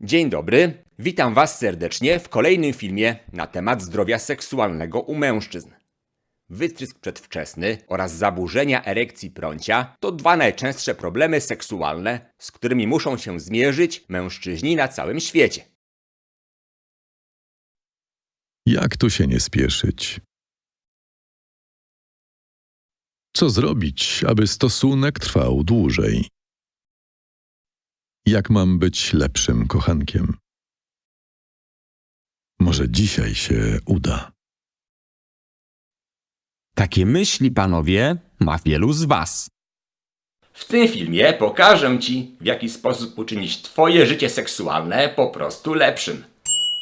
Dzień dobry, witam Was serdecznie w kolejnym filmie na temat zdrowia seksualnego u mężczyzn. Wytrysk przedwczesny oraz zaburzenia erekcji prącia to dwa najczęstsze problemy seksualne, z którymi muszą się zmierzyć mężczyźni na całym świecie. Jak tu się nie spieszyć? Co zrobić, aby stosunek trwał dłużej? Jak mam być lepszym kochankiem? Może dzisiaj się uda. Takie myśli, panowie, ma wielu z was. W tym filmie pokażę Ci, w jaki sposób uczynić Twoje życie seksualne po prostu lepszym.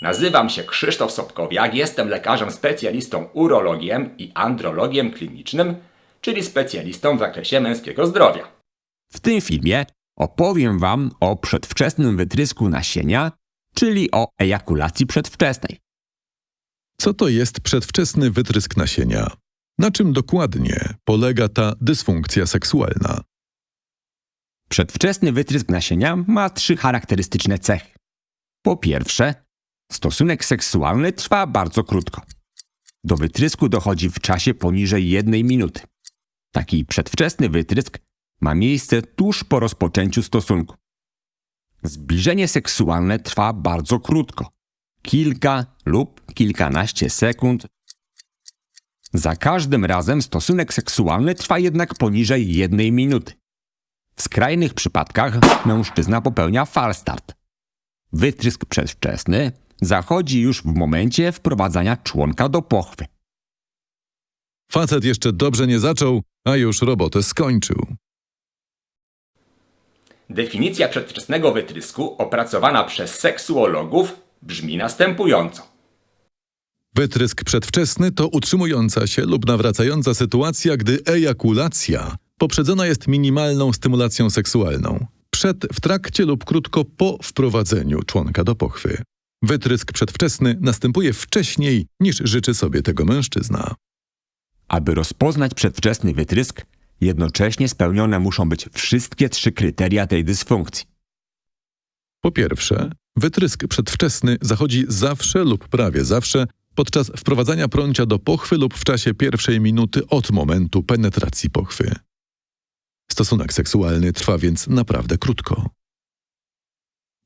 Nazywam się Krzysztof Sobkowiak, jestem lekarzem specjalistą urologiem i andrologiem klinicznym, czyli specjalistą w zakresie męskiego zdrowia. W tym filmie opowiem wam o przedwczesnym wytrysku nasienia, czyli o ejakulacji przedwczesnej. Co to jest przedwczesny wytrysk nasienia? Na czym dokładnie polega ta dysfunkcja seksualna? Przedwczesny wytrysk nasienia ma trzy charakterystyczne cechy. Po pierwsze, stosunek seksualny trwa bardzo krótko. Do wytrysku dochodzi w czasie poniżej jednej minuty. Taki przedwczesny wytrysk ma miejsce tuż po rozpoczęciu stosunku. Zbliżenie seksualne trwa bardzo krótko kilka lub kilkanaście sekund. Za każdym razem stosunek seksualny trwa jednak poniżej jednej minuty. W skrajnych przypadkach mężczyzna popełnia falstart. Wytrysk przedwczesny zachodzi już w momencie wprowadzania członka do pochwy. Facet jeszcze dobrze nie zaczął, a już robotę skończył. Definicja przedwczesnego wytrysku opracowana przez seksuologów brzmi następująco. Wytrysk przedwczesny to utrzymująca się lub nawracająca sytuacja, gdy ejakulacja poprzedzona jest minimalną stymulacją seksualną przed, w trakcie lub krótko po wprowadzeniu członka do pochwy. Wytrysk przedwczesny następuje wcześniej niż życzy sobie tego mężczyzna. Aby rozpoznać przedwczesny wytrysk, jednocześnie spełnione muszą być wszystkie trzy kryteria tej dysfunkcji. Po pierwsze, wytrysk przedwczesny zachodzi zawsze lub prawie zawsze podczas wprowadzania prącia do pochwy lub w czasie pierwszej minuty od momentu penetracji pochwy. Stosunek seksualny trwa więc naprawdę krótko.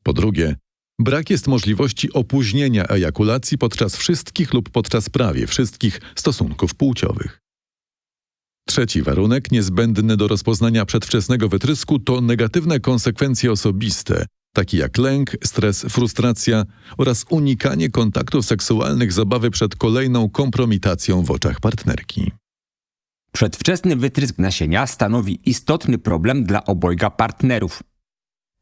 Po drugie, brak jest możliwości opóźnienia ejakulacji podczas wszystkich lub podczas prawie wszystkich stosunków płciowych. Trzeci warunek niezbędny do rozpoznania przedwczesnego wytrysku to negatywne konsekwencje osobiste, takie jak lęk, stres, frustracja oraz unikanie kontaktów seksualnych z obawy przed kolejną kompromitacją w oczach partnerki. Przedwczesny wytrysk nasienia stanowi istotny problem dla obojga partnerów.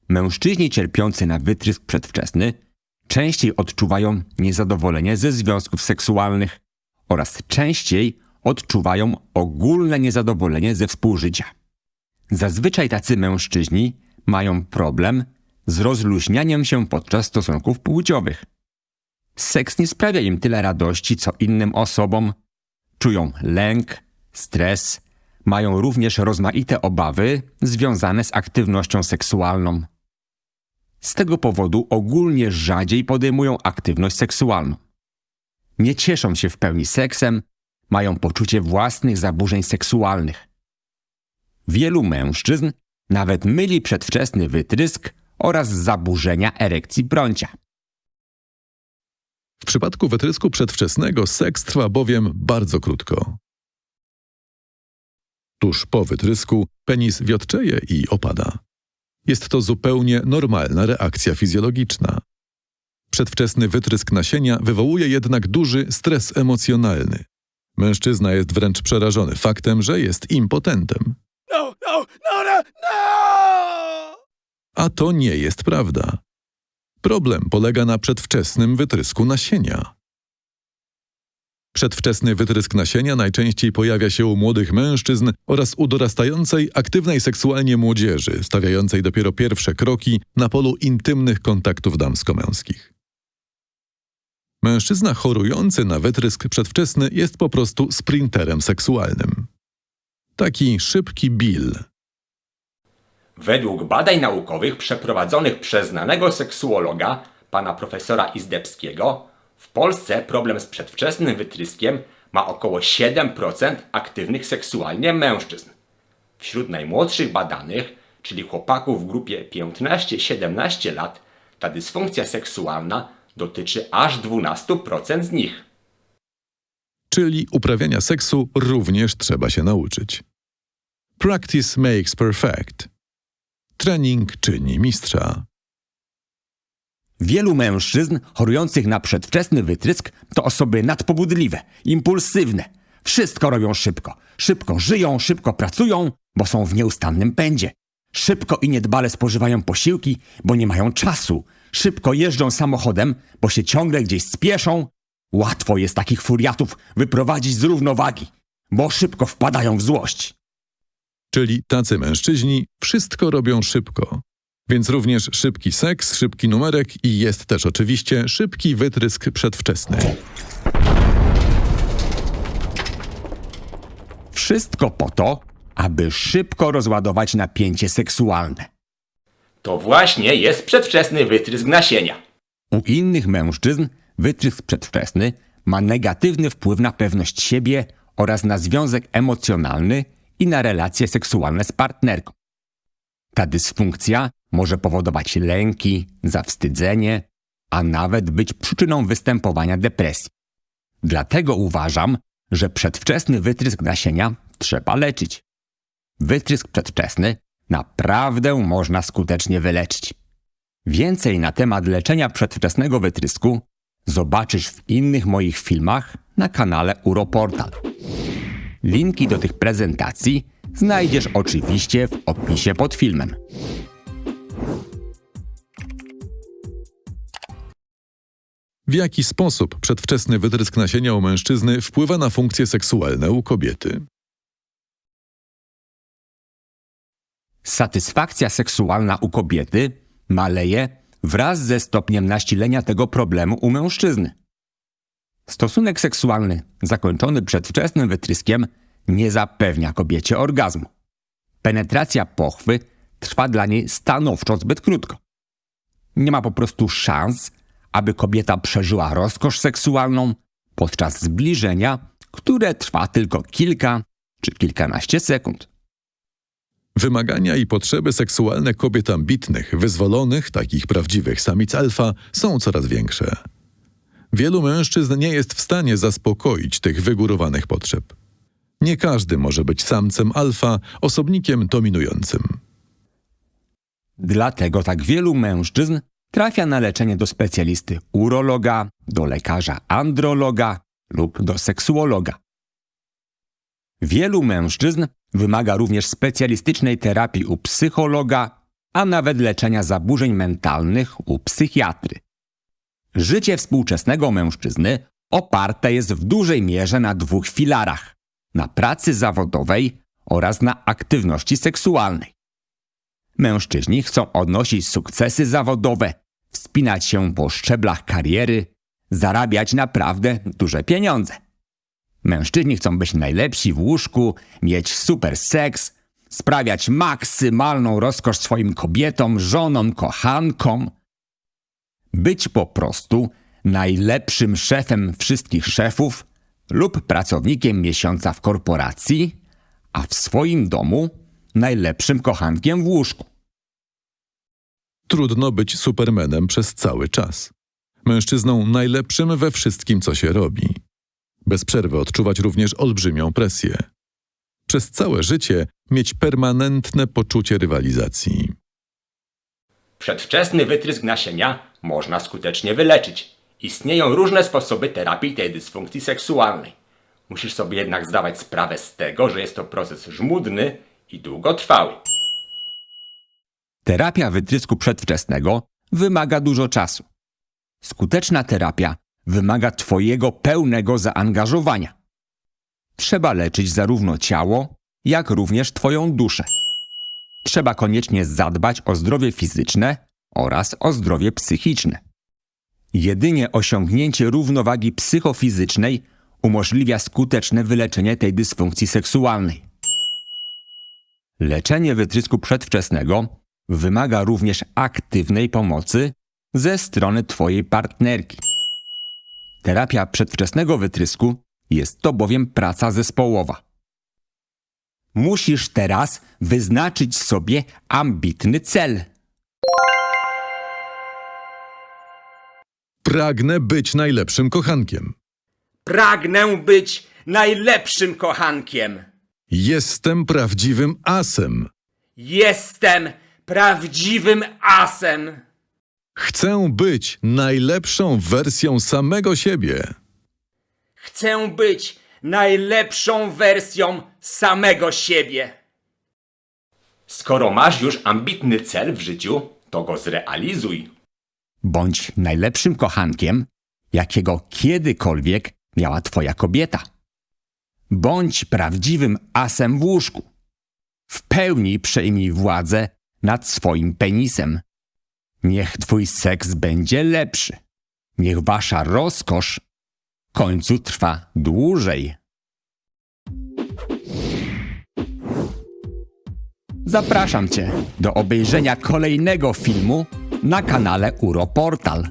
Mężczyźni cierpiący na wytrysk przedwczesny częściej odczuwają niezadowolenie ze związków seksualnych oraz częściej odczuwają ogólne niezadowolenie ze współżycia. Zazwyczaj tacy mężczyźni mają problem z rozluźnianiem się podczas stosunków płciowych. Seks nie sprawia im tyle radości, co innym osobom. Czują lęk, stres, mają również rozmaite obawy związane z aktywnością seksualną. Z tego powodu ogólnie rzadziej podejmują aktywność seksualną. Nie cieszą się w pełni seksem, mają poczucie własnych zaburzeń seksualnych. Wielu mężczyzn nawet myli przedwczesny wytrysk oraz zaburzenia erekcji prącia. W przypadku wytrysku przedwczesnego seks trwa bowiem bardzo krótko. Tuż po wytrysku penis wiotczeje i opada. Jest to zupełnie normalna reakcja fizjologiczna. Przedwczesny wytrysk nasienia wywołuje jednak duży stres emocjonalny. Mężczyzna jest wręcz przerażony faktem, że jest impotentem. No, no, no, no, no! A to nie jest prawda. Problem polega na przedwczesnym wytrysku nasienia. Przedwczesny wytrysk nasienia najczęściej pojawia się u młodych mężczyzn oraz u dorastającej, aktywnej seksualnie młodzieży, stawiającej dopiero pierwsze kroki na polu intymnych kontaktów damsko-męskich. Mężczyzna chorujący na wytrysk przedwczesny jest po prostu sprinterem seksualnym. Taki szybki Bill, Według badań naukowych przeprowadzonych przez znanego seksuologa, pana profesora Izdebskiego, w Polsce problem z przedwczesnym wytryskiem ma około 7% aktywnych seksualnie mężczyzn. Wśród najmłodszych badanych, czyli chłopaków w grupie 15-17 lat, ta dysfunkcja seksualna dotyczy aż 12% z nich. Czyli uprawiania seksu również trzeba się nauczyć. Practice makes perfect. Trening czyni mistrza. Wielu mężczyzn chorujących na przedwczesny wytrysk to osoby nadpobudliwe, impulsywne. Wszystko robią szybko. Szybko żyją, szybko pracują, bo są w nieustannym pędzie. Szybko i niedbale spożywają posiłki, bo nie mają czasu. Szybko jeżdżą samochodem, bo się ciągle gdzieś spieszą. Łatwo jest takich furiatów wyprowadzić z równowagi, bo szybko wpadają w złość. Czyli tacy mężczyźni wszystko robią szybko. Więc również szybki seks, szybki numerek i jest też oczywiście szybki wytrysk przedwczesny. Wszystko po to, aby szybko rozładować napięcie seksualne. To właśnie jest przedwczesny wytrysk nasienia. U innych mężczyzn wytrysk przedwczesny ma negatywny wpływ na pewność siebie oraz na związek emocjonalny i na relacje seksualne z partnerką. Ta dysfunkcja może powodować lęki, zawstydzenie, a nawet być przyczyną występowania depresji. Dlatego uważam, że przedwczesny wytrysk nasienia trzeba leczyć. Wytrysk przedwczesny naprawdę można skutecznie wyleczyć. Więcej na temat leczenia przedwczesnego wytrysku zobaczysz w innych moich filmach na kanale Uroportal. Linki do tych prezentacji znajdziesz oczywiście w opisie pod filmem. W jaki sposób przedwczesny wytrysk nasienia u mężczyzny wpływa na funkcje seksualne u kobiety? Satysfakcja seksualna u kobiety maleje wraz ze stopniem nasilenia tego problemu u mężczyzny. Stosunek seksualny zakończony przedwczesnym wytryskiem nie zapewnia kobiecie orgazmu. Penetracja pochwy trwa dla niej stanowczo zbyt krótko. Nie ma po prostu szans, aby kobieta przeżyła rozkosz seksualną podczas zbliżenia, które trwa tylko kilka czy kilkanaście sekund. Wymagania i potrzeby seksualne kobiet ambitnych, wyzwolonych, takich prawdziwych samic alfa, są coraz większe. Wielu mężczyzn nie jest w stanie zaspokoić tych wygórowanych potrzeb. Nie każdy może być samcem alfa, osobnikiem dominującym. Dlatego tak wielu mężczyzn trafia na leczenie do specjalisty urologa, do lekarza androloga lub do seksuologa. Wielu mężczyzn wymaga również specjalistycznej terapii u psychologa, a nawet leczenia zaburzeń mentalnych u psychiatry. Życie współczesnego mężczyzny oparte jest w dużej mierze na dwóch filarach: na pracy zawodowej oraz na aktywności seksualnej. Mężczyźni chcą odnosić sukcesy zawodowe, wspinać się po szczeblach kariery, zarabiać naprawdę duże pieniądze. Mężczyźni chcą być najlepsi w łóżku, mieć super seks, sprawiać maksymalną rozkosz swoim kobietom, żonom, kochankom. Być po prostu najlepszym szefem wszystkich szefów lub pracownikiem miesiąca w korporacji, a w swoim domu najlepszym kochankiem w łóżku. Trudno być supermenem przez cały czas. Mężczyzną najlepszym we wszystkim, co się robi. Bez przerwy odczuwać również olbrzymią presję. Przez całe życie mieć permanentne poczucie rywalizacji. Przedwczesny wytrysk nasienia można skutecznie wyleczyć. Istnieją różne sposoby terapii tej dysfunkcji seksualnej. Musisz sobie jednak zdawać sprawę z tego, że jest to proces żmudny i długotrwały. Terapia wytrysku przedwczesnego wymaga dużo czasu. Skuteczna terapia wymaga Twojego pełnego zaangażowania. Trzeba leczyć zarówno ciało, jak również Twoją duszę. Trzeba koniecznie zadbać o zdrowie fizyczne oraz o zdrowie psychiczne. Jedynie osiągnięcie równowagi psychofizycznej umożliwia skuteczne wyleczenie tej dysfunkcji seksualnej. Leczenie wytrysku przedwczesnego wymaga również aktywnej pomocy ze strony Twojej partnerki. Terapia przedwczesnego wytrysku jest to bowiem praca zespołowa. Musisz teraz wyznaczyć sobie ambitny cel. Pragnę być najlepszym kochankiem. Pragnę być najlepszym kochankiem. Jestem prawdziwym asem. Jestem prawdziwym asem. Chcę być najlepszą wersją samego siebie. Chcę być najlepszą wersją samego siebie. Skoro masz już ambitny cel w życiu, to go zrealizuj. Bądź najlepszym kochankiem, jakiego kiedykolwiek miała Twoja kobieta. Bądź prawdziwym asem w łóżku. W pełni przejmij władzę nad swoim penisem. Niech Twój seks będzie lepszy. Niech Wasza rozkosz w końcu trwa dłużej. Zapraszam Cię do obejrzenia kolejnego filmu na kanale Uroportal.